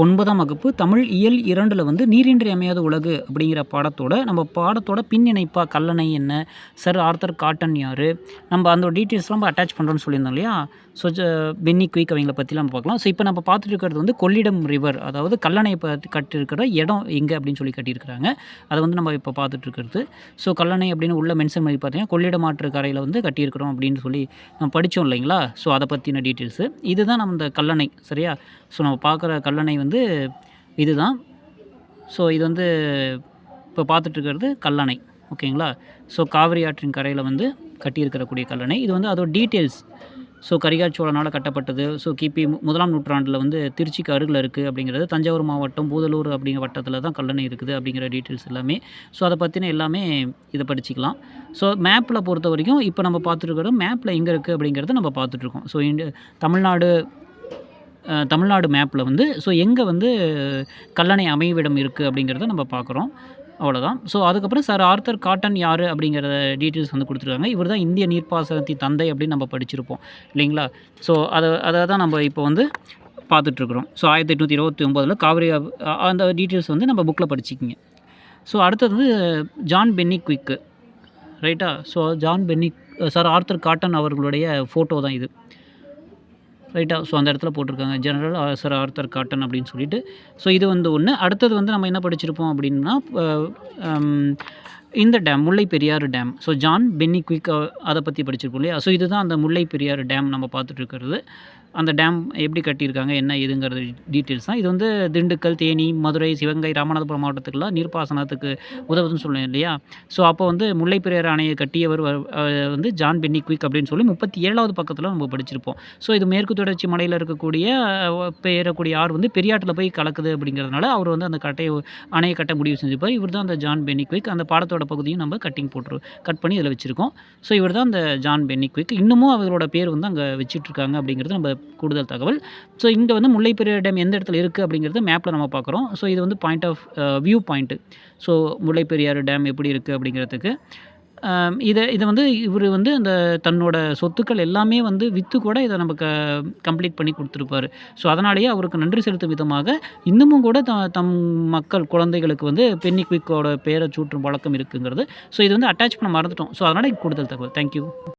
ஒன்பதாம் வகுப்பு தமிழ் இயல் இரண்டில் வந்து நீரின்றி அமையாத உலகு அப்படிங்கிற பாடத்தோட நம்ம பாடத்தோட பின்னிணைப்பாக கல்லணை என்ன சர் ஆர்த்தர் காட்டன் யார் நம்ம அந்த டீட்டெயில்ஸ்லாம் நம்ம அட்டாச் பண்ணுறோன்னு சொல்லியிருந்தோம் இல்லையா? ஸோ பென்னி குயிக் அவங்கள பற்றிலாம் நம்ம பார்க்கலாம். ஸோ இப்போ நம்ம பார்த்துட்டு இருக்கிறது வந்து கொள்ளிடம் ரிவர் அதாவது கல்லணையை பற்றி கட்டியிருக்கிற இடம் எங்கே அப்படின்னு சொல்லி கட்டியிருக்கிறாங்க. அதை வந்து நம்ம இப்போ பார்த்துட்டு இருக்கிறது. ஸோ கல்லணை அப்படின்னு உள்ள மென்ஷன் பண்ணி பார்த்தீங்கன்னா கொள்ளிடம் ஆற்று கரையில் வந்து கட்டியிருக்கிறோம் அப்படின்னு சொல்லி நம்ம படித்தோம் இல்லைங்களா? ஸோ அதை பற்றின டீட்டெயில்ஸு இதுதான் நம்ம இந்த கல்லணை சரியா? ஸோ நம்ம பார்க்குற கல்லணை வந்து இதுதான். ஸோ இது வந்து இப்போ பார்த்துட்ருக்கிறது கல்லணை ஓகேங்களா? ஸோ காவிரி ஆற்றின் கரையில் வந்து கட்டியிருக்கிறக்கூடிய கல்லணை. இது வந்து அதோட டீட்டெயில்ஸ் ஸோ கரிகால் சோழனால் கட்டப்பட்டது. ஸோ கிபி முதலாம் நூற்றாண்டில் வந்து திருச்சிக்கு அருகில் இருக்குது அப்படிங்கிறது. தஞ்சாவூர் மாவட்டம் பூதலூர் அப்படிங்கிற வட்டத்தில் தான் கல்லணை இருக்குது அப்படிங்கிற டீட்டெயில்ஸ் எல்லாமே. ஸோ அதை பற்றின எல்லாமே இதை படிச்சுக்கலாம். ஸோ மேப்பில் பொறுத்த வரைக்கும் இப்போ நம்ம பார்த்துருக்கிறது மேப்பில் எங்கே இருக்குது அப்படிங்கிறத நம்ம பார்த்துட்ருக்கோம் ஸோ இண்டு தமிழ்நாடு தமிழ்நாடு மேப்பில் வந்து ஸோ எங்கே வந்து கல்லணை அமைவிடம் இருக்குது அப்படிங்கிறத நம்ம பார்க்குறோம் அவ்வளோதான் ஸோ அதுக்கப்புறம் சார் ஆர்த்தர் காட்டன் யார் அப்படிங்கிற டீட்டெயில்ஸ் வந்து கொடுத்துருக்காங்க. இவர் தான் இந்திய நீர்ப்பாசனத்தின் தந்தை அப்படின்னு நம்ம படிச்சிருப்போம். இல்லைங்களா? ஸோ அதை அதை தான் நம்ம இப்போ வந்து பார்த்துட்ருக்குறோம். ஸோ ஆயிரத்தி எட்நூற்றி இருபத்தி ஒம்போதில் காவிரி அந்த டீட்டெயில்ஸ் வந்து நம்ம புக்கில் படிச்சிக்கிங்க. ஸோ அடுத்தது வந்து ஜான் பென்னி குவிக்கு ரைட்டா so John Penny sir Arthur Cotton அவர்களுடைய ஃபோட்டோ தான் இது. ரைட்டாக ஸோ அந்த இடத்துல போட்டிருக்காங்க. ஜெனரல் சார் ஆர்த்தர் காட்டன் அப்படின்னு சொல்லிட்டு. ஸோ இது வந்து ஒன்று அடுத்தது வந்து நம்ம என்ன படிச்சிருப்போம் அப்படின்னா இந்த dam Mullai Periyar dam so John Pennycuick அதை பற்றி படிச்சிருப்போம் இல்லையா? ஸோ இதுதான் அந்த முல்லை பெரியாறு டேம் நம்ம பார்த்துட்டு இருக்கிறது அந்த டேம் எப்படி கட்டியிருக்காங்க என்ன ஏதுங்கிறது டீட்டெயில்ஸ் தான். இது வந்து திண்டுக்கல் தேனி மதுரை சிவகங்கை ராமநாதபுரம் மாவட்டத்துக்குலாம் நீர்ப்பாசனத்துக்கு உதவுதுன்னு சொல்லுவேன் இல்லையா? ஸோ அப்போ வந்து முல்லை பெரியாறு அணையை கட்டியவர் வ- வந்து ஜான் பென்னி குயிக் அப்படின்னு சொல்லி முப்பத்தி ஏழாவது பக்கத்தில் நம்ம படிச்சிருப்போம். ஸோ இது மேற்கு தொடர்ச்சி மலையில் இருக்கக்கூடிய பெயரக்கூடிய ஆறு வந்து பெரியாட்டில் போய் கலக்குது அப்படிங்கிறதுனால அவர் வந்து அந்த கட்டையை அணையை கட்ட முடிவு செஞ்சுப்பார் இவர் தான் அந்த ஜான் பென்னி குயிக் அந்த பாடத்தோட பகுதியும் நம்ம கட்டிங் போட்டு கட் பண்ணி இதில் வச்சுருக்கோம். ஸோ இவர் தான் அந்த ஜான் பென்னி குயிக் இன்னமும் அவரோட பேர் வந்து அங்கே வச்சிட்ருக்காங்க அப்படிங்கிறது நம்ம கூடுதல் தகவல். ஸோ இங்கே வந்து முல்லை டேம் எந்த இடத்துல இருக்குது அப்படிங்கிறது மேப்பில் நம்ம பார்க்குறோம் ஸோ இது வந்து point of view point so Mullaiperiyar dam எப்படி இருக்குது அப்படிங்கிறதுக்கு. இதை இதை வந்து இவர் வந்து அந்த தன்னோட சொத்துக்கள் எல்லாமே வந்து விற்று கூட இதை நமக்கு கம்ப்ளீட் பண்ணி கொடுத்துருப்பாரு. ஸோ அதனாலேயே அவருக்கு நன்றி செலுத்தும் விதமாக இன்னமும் கூட த தம் மக்கள் குழந்தைகளுக்கு வந்து பென்னி குயிக்கோட பேரை சூட்டும் வழக்கம் இருக்குங்கிறது. ஸோ இது வந்து அட்டாச் பண்ண மறந்துட்டோம். ஸோ அதனால் கூடுதல் தகவல். தேங்க்யூ